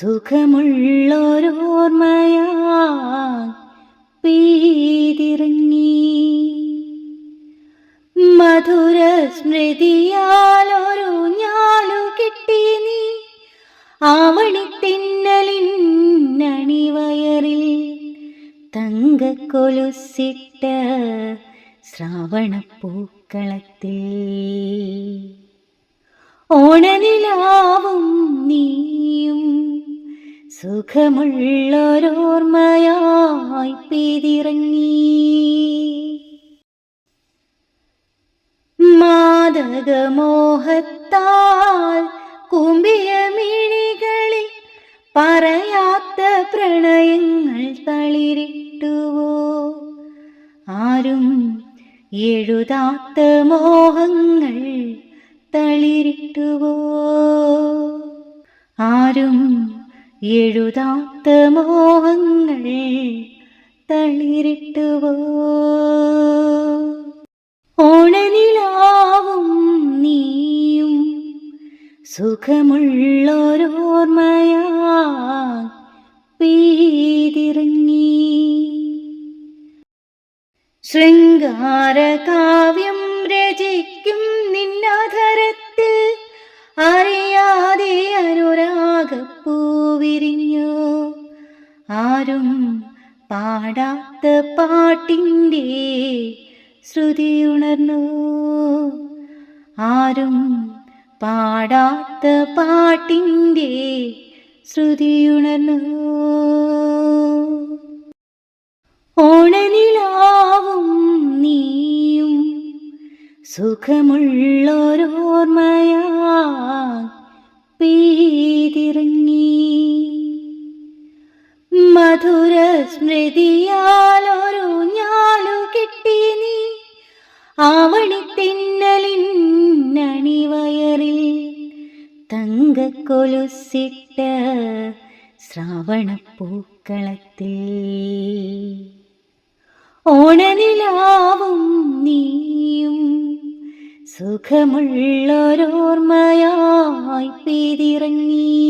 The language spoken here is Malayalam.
സുഖമുള്ളൊരോർമ്മയാ പെയ്തിറങ്ങി മധുര സ്മൃതിയാലൊരു ഞാലു കിട്ടി നീ ആവണിത്തിന്നലിന്നണിവയറിൽ തങ്കക്കൊലുസിട്ട ശ്രാവണപ്പൂക്കളത്തിൽ. ഓണനിലാവും സുഖമുള്ളൊരോർമ്മയായി പിതിറങ്ങി മാതകമോഹത്താൽ കുമ്പിയ മിഴികളിൽ പറയാത്ത പ്രണയങ്ങൾ തളിരിട്ടുവോ? ആരും എഴുതാത്ത മോഹങ്ങൾ തളിരിട്ടുവോ? ആരും എഴുതാത്ത മോഹങ്ങൾ തളിരിട്ടുവോ? ഓണനിലാവും നീയും സുഖമുള്ളൊരോർമ്മയാ ശൃംഗാരകാവ്യം രചിക്കും നിന്നധരത്തിൽ അറിയാതെ അനുരാഗപ്പൂവിരിഞ്ഞു ആരും പാടാത്ത പാട്ടിന്റെ ശ്രുതിയുണർന്നു ആരും പാടാത്ത പാട്ടിന്റെ ശ്രുതിയുണർന്നു ഓണനിലാവും നീയും. സുഖമുള്ളൊരോർമ്മയാ. മധുര സ്മൃതിയാലൊരു ഞാലു കിട്ടി നീ. ആവണിത്തിന്നലിന്നണിവയറിൽ തങ്കക്കൊലുസിട്ട ശ്രാവണപ്പൂക്കളത്തിൽ. ഓണനിലാവും നീയും സുഖമുള്ളൊരോർമ്മയായി പെയ്തിറങ്ങി.